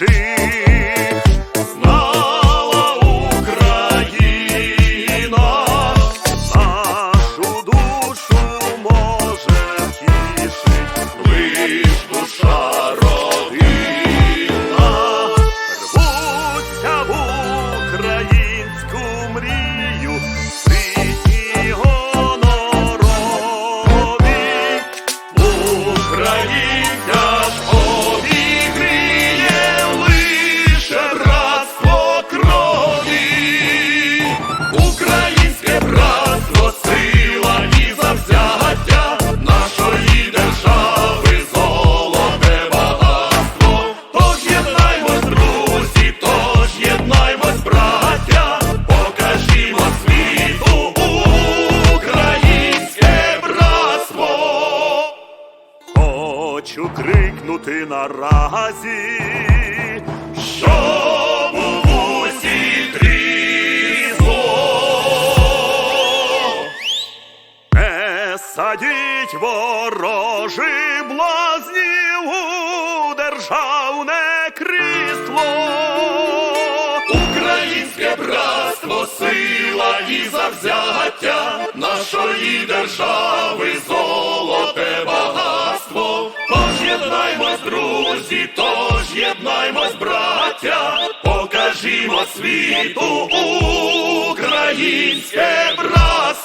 інших. Україна, нашу душу може тішить, лиш душа родина, рвуться в українську мрію. Україна чути наразі, Щоб у вусі трісло, не садіть ворожі блазнів у державне крісло. українське братство, сила і завзяття нашої держави, єднаймось, браття, покажімо світу українське братство.